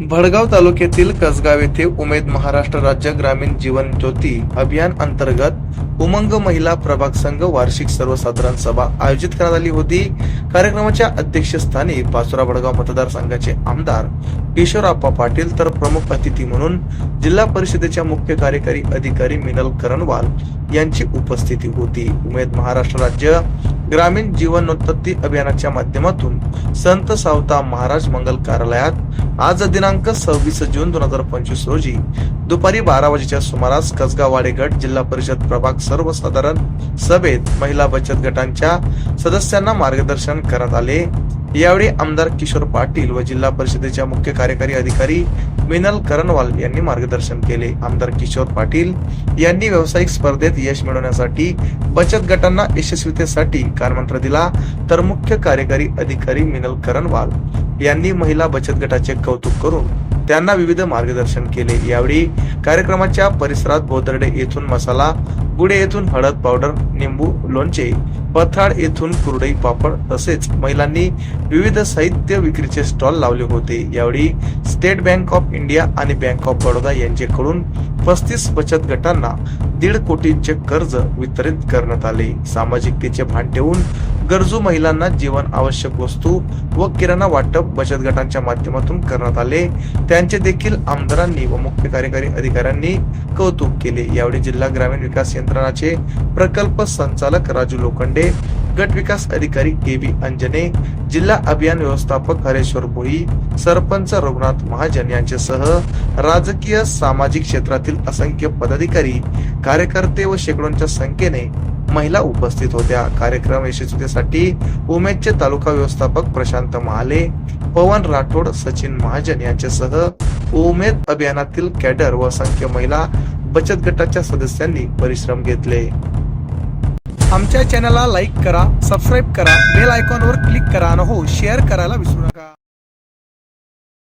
भडगाव तालुक्यातील कसगाव येथे उमेद महाराष्ट्र राज्य ग्रामीण जीवन ज्योती अभियान अंतर्गत उमंग महिला प्रभाग संघ वार्षिक सर्वसाधारण सभा आयोजित करण्यात आली होती. कार्यक्रमाच्या अध्यक्षस्थानी पाचोरा भडगाव मतदारसंघाचे आमदार किशोरप्पा पाटील तर प्रमुख अतिथी म्हणून जिल्हा परिषदेच्या मुख्य कार्यकारी अधिकारी मिनल करणवाल यांची उपस्थिती होती. उमेद महाराष्ट्र राज्य ग्रामीण जीवनोत्पत्ती अभियानाच्या माध्यमातून संत सावता महाराज मंगल कार्यालयात आज दिनांक सव्वीस जून दोन हजार पंचवीस रोजी दुपारी बारा वाजेच्या सुमारास कसगावाडे गट जिल्हा परिषद प्रभाग सर्वसाधारण सभेत महिला बचत गटांच्या सदस्यांना मार्गदर्शन करण्यात आले. यावेळी आमदार किशोर पाटील व जिल्हा परिषदेच्या मुख्य कार्यकारी अधिकारी मिनल करणवाल यांनी मार्गदर्शन केले. आमदार किशोर पाटील यांनी व्यावसायिक स्पर्धेत यश मिळवण्यासाठी बचत गटांना यशस्वीतेसाठी कानमंत्र दिला. तर मुख्य कार्यकारी अधिकारी मिनल करणवाल यांनी महिला बचत गटाचे कौतुक करून त्यांना विविध मार्गदर्शन केले. यावेळी कार्यक्रमाच्या परिसरात बोदर्डे येथून मसाला गुडे येथून हळद पावडर निंबू लोणचे पथाड येथून कुरडई पापड तसेच महिलांनी विविध साहित्य विक्रीचे स्टॉल लावले होते. यावेळी स्टेट बँक ऑफ इंडिया आणि बँक ऑफ बडोदा यांच्याकडून पस्तीस बचत गटांना दीड कोटींचे कर्ज वितरित करण्यात आले. सामाजिकतेचे भान ठेवून गरजू महिलांना जीवन आवश्यक वस्तू व किराणा वाटप बचत गटांच्या माध्यमातून करण्यात आले. त्यांचे देखील आमदारांनी व मुख्य कार्यकारी अधिकाऱ्यांनी कौतुक केले. यावेळी जिल्हा ग्रामीण विकास यंत्रणाचे प्रकल्प संचालक राजू लोखंडे गट विकास अधिकारी के बी अंजने जिल्हा अभियान व्यवस्थापक हरेश्वर भोई सरपंच रघुनाथ महाजन यांच्यासह राजकीय सामाजिक क्षेत्रातील असंख्य पदाधिकारी कार्यकर्ते व शेकडोंच्या संख्येने महिला उपस्थित होत्या. कार्यक्रम यशस्वीतेसाठी उमेदचे तालुका व्यवस्थापक प्रशांत महाले पवन राठोड सचिन महाजन यांच्यासह उमेद अभियानातील कॅडर व असंख्य महिला बचत गटाच्या सदस्यांनी परिश्रम घेतले. आमच्या चॅनलला लाईक करा सबस्क्राईब करा बेल आयकॉनवर क्लिक करा आणि हो शेअर करायला विसरू नका.